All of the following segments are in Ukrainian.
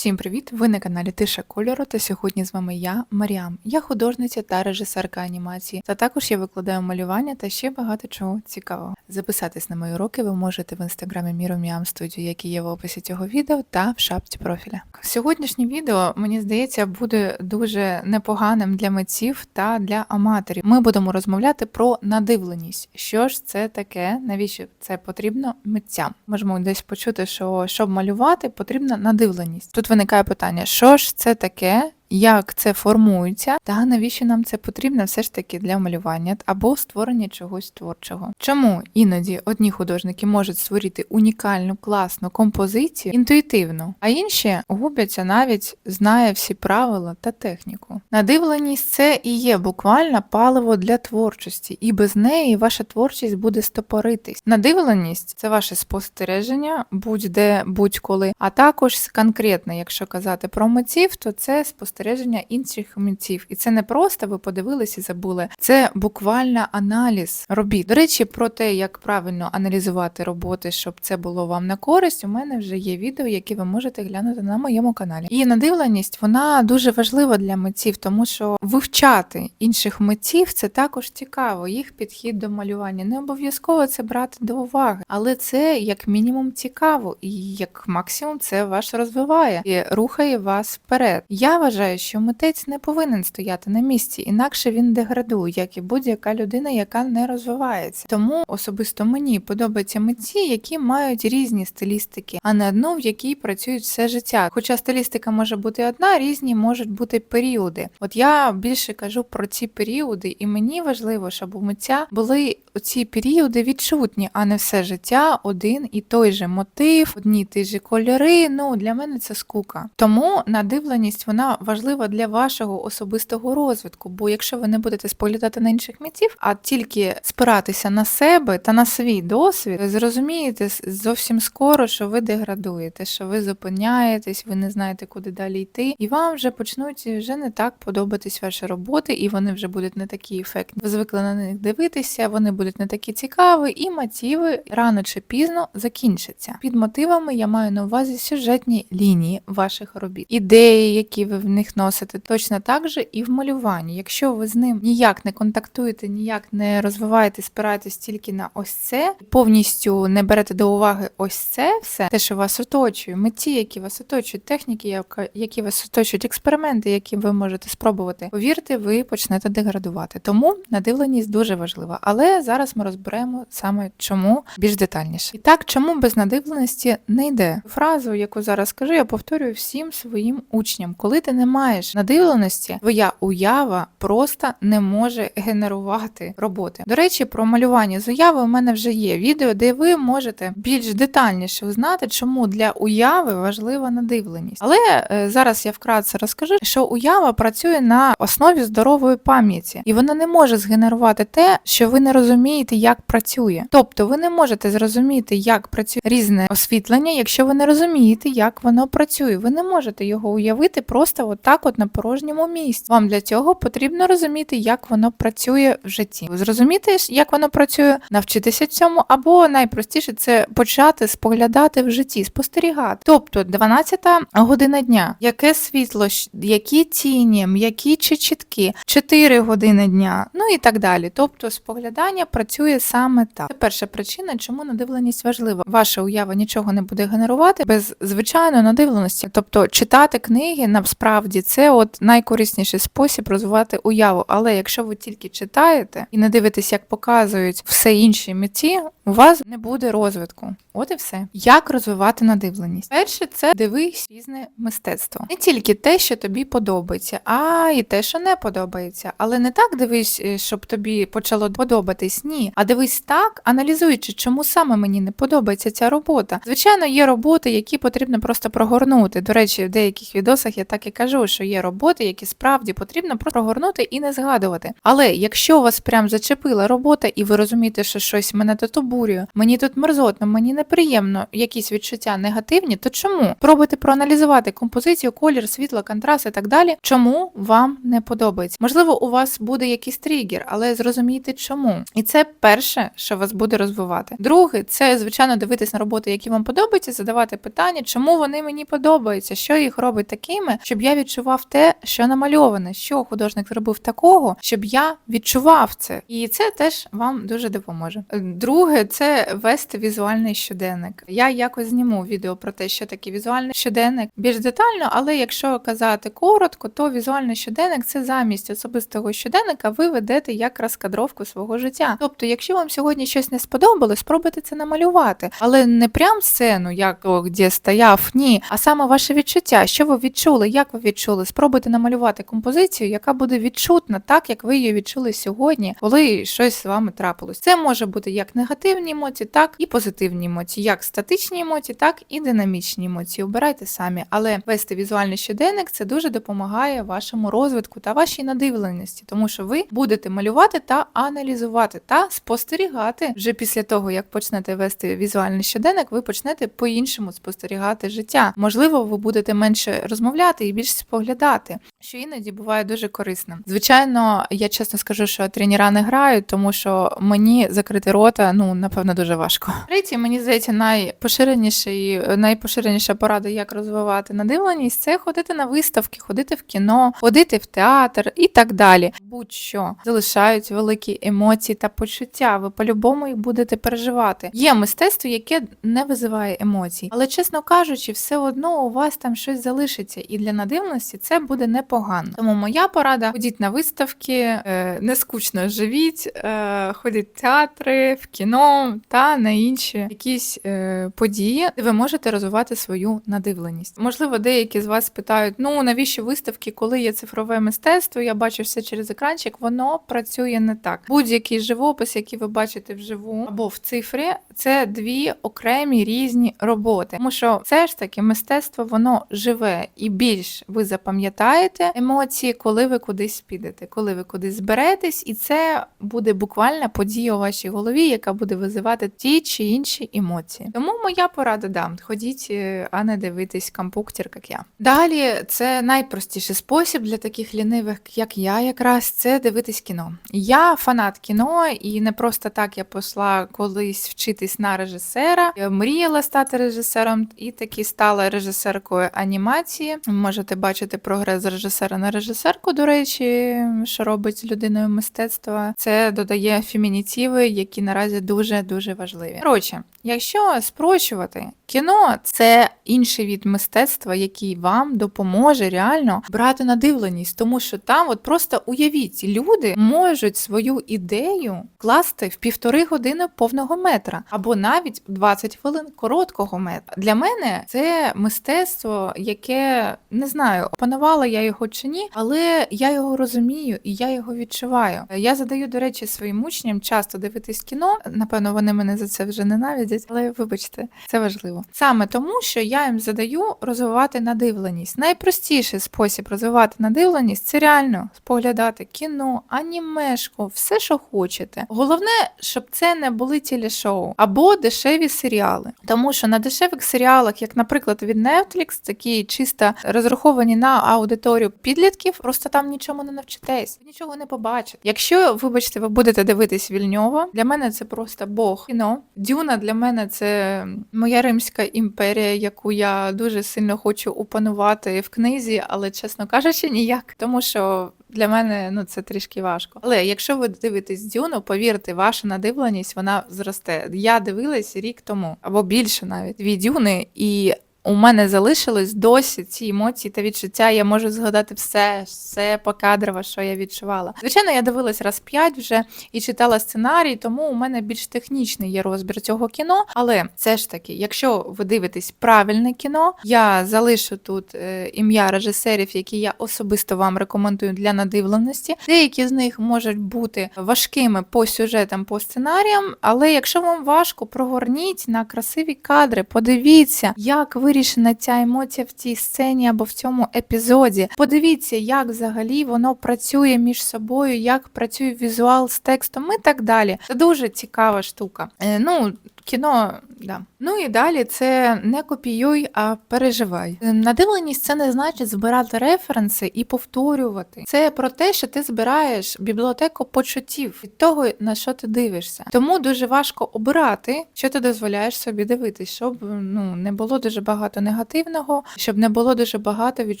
Всім привіт! Ви на каналі Тиша Кольору, та сьогодні з вами я, Маріам. Я художниця та режисерка анімації, та також я викладаю малювання та ще багато чого цікавого. Записатись на мої уроки ви можете в інстаграмі Міроміам Студіо, який є в описі цього відео, та в шапці профіля. Сьогоднішнє відео, мені здається, буде дуже непоганим для митців та для аматорів. Ми будемо розмовляти про надивленість. Що ж це таке? Навіщо це потрібно митцям? Можемо десь почути, що щоб малювати, потрібна надивленість. Тут виникає питання: що ж це таке? Як це формується, та навіщо нам це потрібно все ж таки для малювання або створення чогось творчого? Чому іноді одні художники можуть створити унікальну класну композицію інтуїтивно, а інші губляться навіть знає всі правила та техніку. Надивленість це і є буквально паливо для творчості, і без неї ваша творчість буде стопоритись. Надивленість це ваше спостереження будь-де, будь-коли, а також конкретно, якщо казати про митців, то це спостереження інших митців. І це не просто ви подивилися і забули, це буквально аналіз робіт. До речі, про те, як правильно аналізувати роботи, щоб це було вам на користь, у мене вже є відео, які ви можете глянути на моєму каналі. І надивленість вона дуже важлива для митців, тому що вивчати інших митців це також цікаво. Їх підхід до малювання. Не обов'язково це брати до уваги, але це як мінімум цікаво, і як максимум це вас розвиває і рухає вас вперед. Я вважаю, що митець не повинен стояти на місці, інакше він деградує, як і будь-яка людина, яка не розвивається. Тому особисто мені подобаються митці, які мають різні стилістики, а не одну, в якій працюють все життя. Хоча стилістика може бути одна, різні можуть бути періоди. От я більше кажу про ці періоди, і мені важливо, щоб у митця були ці періоди відчутні, а не все життя один і той же мотив, одні й ті ж кольори. Ну для мене це скука. Тому надивленість вона важлива для вашого особистого розвитку. Бо якщо ви не будете споглядати на інших митців, а тільки спиратися на себе та на свій досвід, зрозумієте зовсім скоро, що ви деградуєте, що ви зупиняєтесь, ви не знаєте, куди далі йти, і вам вже почнуть вже не так подобатись ваші роботи, і вони вже будуть не такі ефектні. Ви звикли на них дивитися, вони будуть не такі цікаві, і мотиви рано чи пізно закінчаться. Під мотивами я маю на увазі сюжетні лінії ваших робіт, ідеї, які ви в них носите, точно так же і в малюванні. Якщо ви з ним ніяк не контактуєте, ніяк не розвиваєте, спираєтесь тільки на ось це, повністю не берете до уваги ось це все, те, що вас оточує, митці, які вас оточують, техніки, які вас оточують, експерименти, які ви можете спробувати. Повірте, ви почнете деградувати. Тому надивленість дуже важлива. Але зараз ми розберемо саме чому більш детальніше. І так, чому без надивленості не йде? Фразу, яку зараз скажу, я повторюю всім своїм учням. Коли ти не маєш надивленості, твоя уява просто не може генерувати роботи. До речі, про малювання з уяви у мене вже є відео, де ви можете більш детальніше узнати, чому для уяви важлива надивленість. Але е, зараз я вкратце розкажу, що уява працює на основі здорової пам'яті, і вона не може згенерувати те, що ви не розумієте, як працює. Тобто ви не можете зрозуміти, як працює різне освітлення, якщо ви не розумієте, як воно працює. Ви не можете його уявити просто отак, от на порожньому місці. Вам для цього потрібно розуміти, як воно працює в житті. Зрозуміти, як воно працює, навчитися цьому, або найпростіше це почати споглядати в житті, спостерігати. Тобто 12 година дня, яке світло, які тіні, м'які чи чіткі, 4 години дня, ну і так далі. Тобто споглядання працює саме так. Це перша причина, чому надивленість важлива. Ваша уява нічого не буде генерувати без звичайної надивленості. Тобто читати книги насправді це от найкорисніший спосіб розвивати уяву. Але якщо ви тільки читаєте і не дивитесь, як показують все інші митці, у вас не буде розвитку. От і все. Як розвивати надивленість? Перше, це дивись різне мистецтво. Не тільки те, що тобі подобається, а і те, що не подобається. Але не так дивись, е, щоб тобі почало подобатись. Ні. А дивись так, аналізуючи, чому саме мені не подобається ця робота. Звичайно, є роботи, які потрібно просто прогорнути. До речі, в деяких відосах я так і кажу. Кажу, що є роботи, які справді потрібно просто прогорнути і не згадувати. Але якщо вас прям зачепила робота, і ви розумієте, що щось мене тут обурює, мені тут мерзотно, мені неприємно, якісь відчуття негативні, то чому? Пробуйте проаналізувати композицію, колір, світло, контраст і так далі. Чому вам не подобається? Можливо, у вас буде якийсь тригер, але зрозумійте чому. І це перше, що вас буде розвивати. Друге, це звичайно дивитись на роботи, які вам подобаються, задавати питання, чому вони мені подобаються, що їх робить такими, щоб я відчував те, що намальоване, що художник зробив такого, щоб я відчував це. І це теж вам дуже допоможе. Друге, це вести візуальний щоденник. Я якось зніму відео про те, що таке візуальний щоденник більш детально, але якщо казати коротко, то візуальний щоденник це замість особистого щоденника ви ведете як розкадровку свого життя. Тобто, якщо вам сьогодні щось не сподобалось, спробуйте це намалювати, але не прям сцену, як о, де стояв, ні, а саме ваше відчуття, що ви відчули, як ви відчули. Спробуйте намалювати композицію, яка буде відчутна, так як ви її відчули сьогодні, коли щось з вами трапилось. Це може бути як негативні емоції, так і позитивні емоції, як статичні емоції, так і динамічні емоції. Обирайте самі, але вести візуальний щоденник це дуже допомагає вашому розвитку та вашій надивленості, тому що ви будете малювати та аналізувати та спостерігати вже після того, як почнете вести візуальний щоденник, ви почнете по-іншому спостерігати життя. Можливо, ви будете менше розмовляти і більше споглядати, що іноді буває дуже корисним. Звичайно, я чесно скажу, що тренера не грають, тому що мені закрити рота, ну напевно, дуже важко. Третє, мені здається, найпоширеніший, найпоширеніша порада, як розвивати надивленість, це ходити на виставки, ходити в кіно, ходити в театр і так далі. Будь-що залишають великі емоції та почуття. Ви по-любому їх будете переживати. Є мистецтво, яке не визиває емоцій, але чесно кажучи, все одно у вас там щось залишиться, і для надивленості це буде непогано. Тому моя порада: ходіть на виставки, е, не скучно живіть, е, ходіть в театри, в кіно та на інші якісь е, події, де ви можете розвивати свою надивленість. Можливо, деякі з вас питають: ну навіщо виставки, коли є цифрове мистецтво? Я бачу все через екранчик, воно працює не так. Будь-який живопис, який ви бачите вживу або в цифрі, це дві окремі різні роботи. Тому що все ж таки мистецтво воно живе і більш ви запам'ятаєте емоції, коли ви кудись підете, коли ви кудись зберетесь, і це буде буквальна подія у вашій голові, яка буде визивати ті чи інші емоції. Тому моя порада да, ходіть, е, а не дивитись компуктір, як я. Далі це найпростіший спосіб для таких лінивих, як я, якраз це дивитись кіно. Я фанат кіно, і не просто так я пішла колись вчитись на режисера. Я мріяла стати режисером і таки стала режисеркою анімації. Можете бачити прогрес з режисера на режисерку, до речі, що робить з людиною мистецтва. Це додає фемінітиви, які наразі дуже дуже важливі. Коротше, якщо спрощувати, кіно це інший від мистецтва, який вам допоможе реально брати надивленість, тому що там, от просто уявіть, люди можуть свою ідею класти в півтори години повного метра, або навіть 20 хвилин короткого метра. Для мене це мистецтво, яке не знаю, опанувала я його чи ні, але я його розумію і я його відчуваю. Я задаю, до речі, своїм учням часто дивитись кіно. Напевно, вони мене за це вже ненавидять, але вибачте, це важливо. Саме тому, що я їм задаю розвивати надивленість. Найпростіший спосіб розвивати надивленість це реально споглядати кіно, анімешку, все, що хочете. Головне, щоб це не були телешоу або дешеві серіали. Тому що на дешевих серіалах, як, наприклад, від Netflix, такі чисто розраховані на аудиторію підлітків, просто там нічому не навчитесь, нічого не побачите. Якщо, вибачте, ви будете дивитись Вільньова, для мене це просто Бог кіно. Дюна для мене це моя римська імперія, яку я дуже сильно хочу опанувати в книзі, але чесно кажучи, ніяк. Тому що для мене ну це трішки важко. Але якщо ви дивитесь Дюну, повірте, ваша надивленість вона зросте. Я дивилась рік тому або більше навіть дві дюни і. У мене залишилось досі ці емоції та відчуття. Я можу згадати все, все покадрово, що я відчувала. Звичайно, я дивилась раз п'ять вже і читала сценарій, тому у мене більш технічний є розбір цього кіно. Але все ж таки, якщо ви дивитесь правильне кіно, я залишу тут е, ім'я режисерів, які я особисто вам рекомендую для надивленості. Деякі з них можуть бути важкими по сюжетам, по сценаріям, але якщо вам важко, прогорніть на красиві кадри, подивіться, як ви вирішена ця емоція в цій сцені або в цьому епізоді. Подивіться, як взагалі воно працює між собою, як працює візуал з текстом і так далі. Це дуже цікава штука. Е, ну, кіно, да. Ну і далі це не копіюй, а переживай. Е, Надивленість це не значить збирати референси і повторювати. Це про те, що ти збираєш бібліотеку почуттів від того, на що ти дивишся. Тому дуже важко обирати, що ти дозволяєш собі дивитись, щоб ну не було дуже багато негативного, щоб не було дуже багато від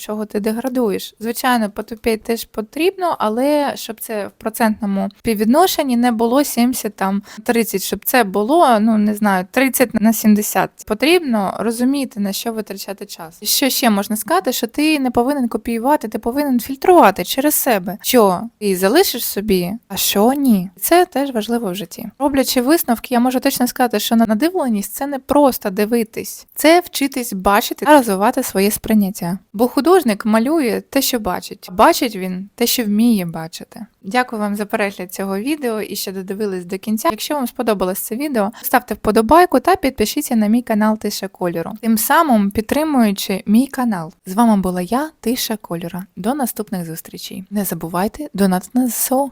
чого ти деградуєш. Звичайно, потупіть теж потрібно, але щоб це в процентному співвідношенні не було 70 там 30, щоб це було, ну не знаю, 30 на 70. Потрібно розуміти на що витрачати час. Що ще можна сказати, що ти не повинен копіювати, ти повинен фільтрувати через себе, що ти залишиш собі, а що ні. Це теж важливо в житті. Роблячи висновки, я можу точно сказати, що надивленість це не просто дивитись, це вчитись бачити та розвивати своє сприйняття. Бо художник малює те, що бачить. Бачить він те, що вміє бачити. Дякую вам за перегляд цього відео і що додивились до кінця. Якщо вам сподобалось це відео, ставте вподобайку та підпишіться на мій канал Тиша Кольору, тим самим підтримуючи мій канал. З вами була я, Тиша Кольора. До наступних зустрічей. Не забувайте донатити на ЗСУ.